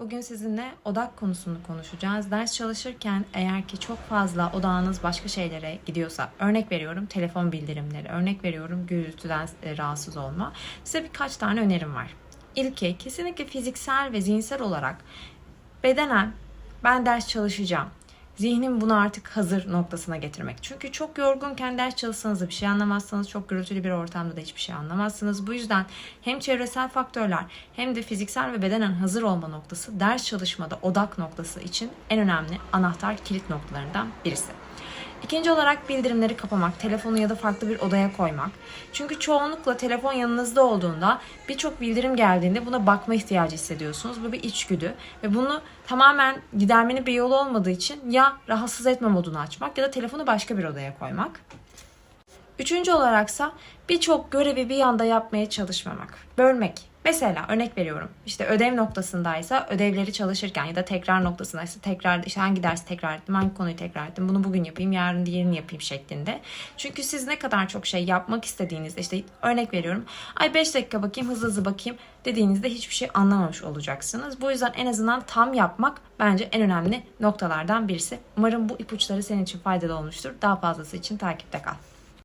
Bugün sizinle odak konusunu konuşacağız. Ders çalışırken eğer ki çok fazla odağınız başka şeylere gidiyorsa, örnek veriyorum telefon bildirimleri, örnek veriyorum gürültüden e, rahatsız olma. Size birkaç tane önerim var. İlki kesinlikle fiziksel ve zihinsel olarak bedenen ben ders çalışacağım. Zihnim buna artık hazır noktasına getirmek. Çünkü çok yorgunken ders çalışsanız da bir şey anlamazsınız. Çok gürültülü bir ortamda da hiçbir şey anlamazsınız. Bu yüzden hem çevresel faktörler hem de fiziksel ve bedenen hazır olma noktası ders çalışmada odak noktası için en önemli anahtar kilit noktalarından birisi. İkinci olarak bildirimleri kapamak, telefonu ya da farklı bir odaya koymak. Çünkü çoğunlukla telefon yanınızda olduğunda birçok bildirim geldiğinde buna bakma ihtiyacı hissediyorsunuz. Bu bir içgüdü ve bunu tamamen gidermenin bir yolu olmadığı için ya rahatsız etme modunu açmak ya da telefonu başka bir odaya koymak. Üçüncü olaraksa birçok görevi bir anda yapmaya çalışmamak. Bölmek. Mesela örnek veriyorum. İşte ödev noktasındaysa ödevleri çalışırken ya da tekrar noktasındaysa tekrar işte hangi dersi tekrar ettim, hangi konuyu tekrar ettim, bunu bugün yapayım, yarın diğerini yapayım şeklinde. Çünkü siz ne kadar çok şey yapmak istediğinizde işte örnek veriyorum. Ay 5 dakika bakayım, hızlı hızlı bakayım dediğinizde hiçbir şey anlamamış olacaksınız. Bu yüzden en azından tam yapmak bence en önemli noktalardan birisi. Umarım bu ipuçları senin için faydalı olmuştur. Daha fazlası için takipte kal.